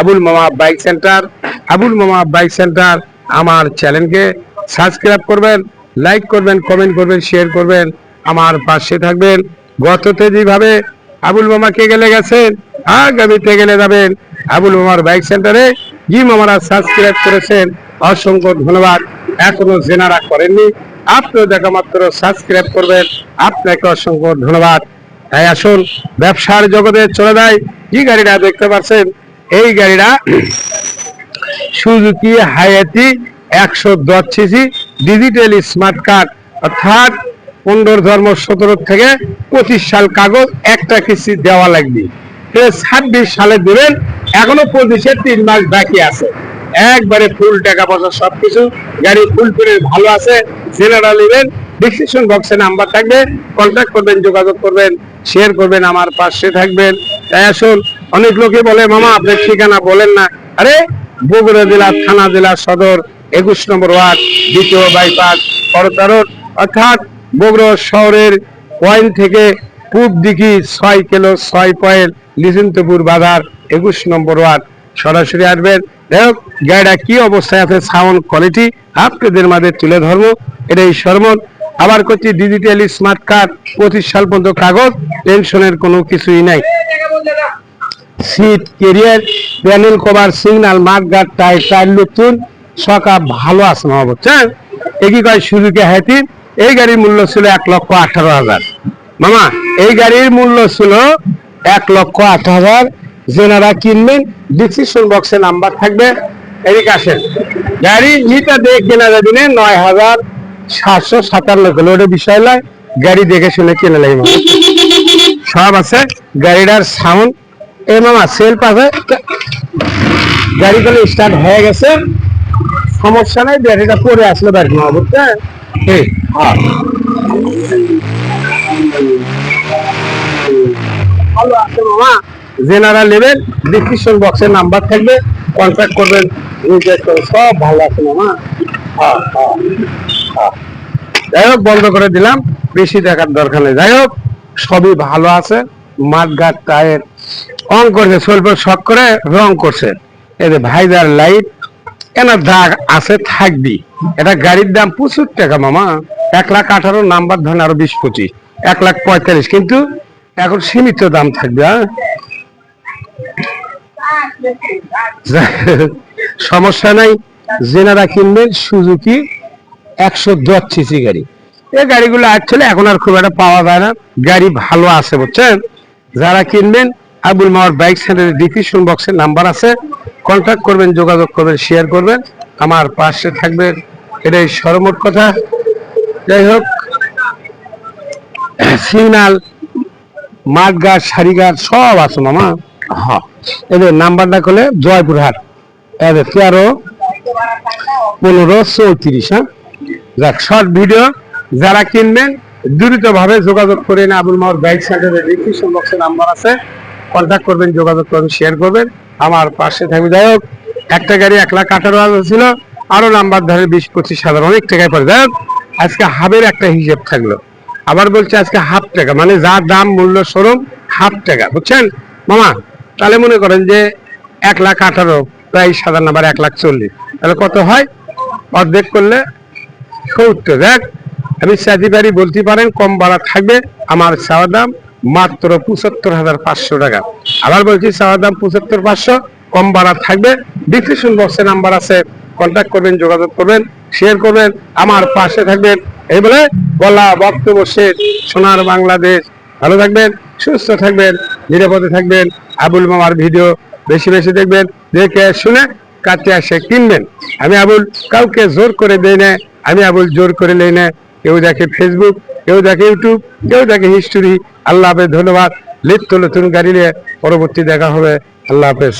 আবুল মামা bike centre. Abul মামা bike centre আমার চ্যানেলকে সাবস্ক্রাইব করবেন, লাইক করবেন, কমেন্ট করবেন, শেয়ার করবেন। আমার পাশে থাকবেন। গততে যেভাবে আবুল মামাকে গেলে গেছেন, আগামীতে গেলে যাবেন আবুল মামার বাইক সেন্টারে। জি মামারা সাবস্ক্রাইব করেছেন, অসংখ্য ধন্যবাদ। এখনও জেনারা করেননি। আপনিও দেখা মাত্র সাবস্ক্রাইব করবেন। আপনাকে অসংখ্য ধন্যবাদ। তাই আসুন, ব্যবসার জগতে চলে যায় কি গাড়িটা দেখতে পাচ্ছেন এই গাড়িটা সুজুকি হায়াতি একশো দশ সিসি ডিজিটাল স্মার্ট কার্ড অর্থাৎ পনেরো ধর্ম সতেরো থেকে পঁচিশ সাল কাগজ একটা কিস্তি দেওয়া লাগবে। ছাব্বিশ সালে দেবেন, এখনও পঁচিশে তিন মাস বাকি আছে। একবারে ফুল টাকা পয়সা সবকিছু, গাড়ি ফুল ফুলে ভালো আছে জেনারা নেবেন ডিসক্রিপশন বক্সে নাম্বার থাকবে কন্ট্যাক্ট করবেন, যোগাযোগ করবেন শেয়ার করবেন, আমার পাশে থাকবেন। তাই আসুন অনেক লোকে বলে, মামা আপনার ঠিকানা বলেন না। আরে, বগুড়া জেলা, থানা জেলা, সদর, একুশ নম্বর ওয়ার্ড, দ্বিতীয় বাইপাস অর্থাৎ বগুড়া শহরের পয়েন্ট থেকে পূব দিকে ছয় কিলো ছয় পয়েন্ট লিজন্তপুর বাজার, একুশ নম্বর ওয়ার্ড। সরাসরি আসবেন। দেখ গাড়িটা কি অবস্থায় আছে সাউন্ড কোয়ালিটি আপনাদের মাঝে তুলে ধরবো। এটাই সরমত আবার করছি ডিজিটাল স্মার্ট কার্ড পঁচিশ সাল পর্যন্ত কাগজ, টেনশনের কোনো কিছুই নাই। Seat carrier, panel cover signal mudguard tyre tyre নতুন, সকা ভালো আছে না বুঝছেন একই কয় সুজুকি হ্যাতি এই গাড়ির মূল্য ছিল এক লক্ষ আঠারো হাজার। মামা, এই গাড়ির মূল্য ছিল এক লক্ষ আট হাজার। যেনারা কিনবেন ডিসক্রিপশন বক্সে নাম্বার থাকবে। এদিকে আসেন। গাড়ি যেটা দিয়ে কেনা যাবে নয় হাজার সাতশো সাতান্ন কিলো। ওটা বিষয় নয় গাড়ি দেখে শুনে কিনে লাগবে সব আছে, গাড়িটার সাউন্ড এ মামা সেলফ আছে গাড়িগুলো স্টার্ট হয়ে গেছে। সমস্যা নাই ব্যাটারিটা পরে আসলে ব্যাট মামা এই, হ্যাঁ। ভালো আছে মামা। নেবেন ডিসক্রিপশন বক্সে নাম্বার থাকবে কন্ট্যাক্ট করবেন। সব ভালো আছে মামা। হ্যাঁ হ্যাঁ যাই হোক বন্ধ করে দিলাম বেশি দেখার দরকার নেই। যাই হোক সবই ভালো আছে। মাঠঘাট টায়ার অন করছে স্বল্প শখ করে রং করছে। এদের ভাইজার লাইট এনার দাগ আছে থাকবি? এটা গাড়ির দাম প্রচুর টাকা, মামা। এক লাখ আঠারো, নাম্বার ধরেন আরও বিশ, পঁচিশ। এক লাখ পঁয়তাল্লিশ, কিন্তু এখন সীমিত দাম থাকবে হ্যাঁ? সমস্যা নাই, জেনারা কিনবেন সুজুকি একশো দশ সিসি গাড়ি। এই গাড়িগুলো আসলে এখন আর খুব একটা পাওয়া যায় না, গাড়ি ভালো আছে, বুঝছেন? যারা কিনবেন আবুল মাওয়ার বাইক সেন্টারের ডিসক্রিপশন বক্সে নাম্বার আছে। কন্ট্যাক্ট করবেন যোগাযোগ করবেন শেয়ার করবেন। আমার পাশে থাকবেন এটাই সরমোট কথা। যাই হোক সিগনাল মাঠঘাট সারিঘাট সব আছে মামা। হ্যাঁ। এদের নাম্বারটা করলে জয়পুরহাট এদের তেরো পনেরো চৌত্রিশ হ্যাঁ? যাক শর্ট ভিডিও যারা কিনবেন দ্রুত ভাবে যোগাযোগ করেন আবুল মাহর বাইক সেন্টারের ডিসক্রিপশন বক্সে নাম্বার আছে। কন্ট্যাক্ট করবেন, যোগাযোগ করবেন শেয়ার করবেন। আমার পাশে থাকবে, যাই হোক, একটা গাড়ি এক লাখ আঠারো হাজার ছিল, আরও নাম্বার ধরে বিশ, পঁচিশ হাজার, অনেক টাকায় পড়ে। যাই আজকে হাবের একটা হিসেব থাকল। আবার বলছে আজকে হাফ টাকা মানে যা দাম, মূল্য স্বরূপ হাফ টাকা, বুঝছেন? মামা, তাহলে মনে করেন যে এক লাখ আঠারো প্রায় সাধারণ নাম্বার এক লাখ চল্লিশ। তাহলে কত হয়? অর্ধেক করলে সত্তর। দেখ আমি চাইতে বলতে পারেন, কম বাড়া থাকবে, আমার চাওয়া দাম মাত্র পঁচাত্তর হাজার পাঁচশো টাকা। আবার বলছি চাওয়া দাম পঁচাত্তর পাঁচশো, কম বাড়া থাকবে। ডিসক্রিপশন বক্সে নাম্বার আছে কন্ট্যাক্ট করবেন, যোগাযোগ করবেন শেয়ার করবেন, আমার পাশে থাকবেন। এই বলে বলা বক্তব্য শেষ। সোনার বাংলাদেশ। ভালো থাকবেন, সুস্থ থাকবেন, নিরাপদে থাকবেন। আবুল মামার ভিডিও বেশি বেশি দেখবেন, দেখে শুনে কাছে আসে কিনবেন। আমি আবুল কাউকে জোর করে দেই না আমি আবুল জোর করে নেই না কেউ দেখে ফেসবুক কেউ দেখে ইউটিউব কেউ দেখে হিস্টোরি আল্লাহ হাফেজ, ধন্যবাদ। লিপ্ত নতুন গাড়ি নিয়ে পরবর্তী দেখা হবে। আল্লাহ হাফেজ।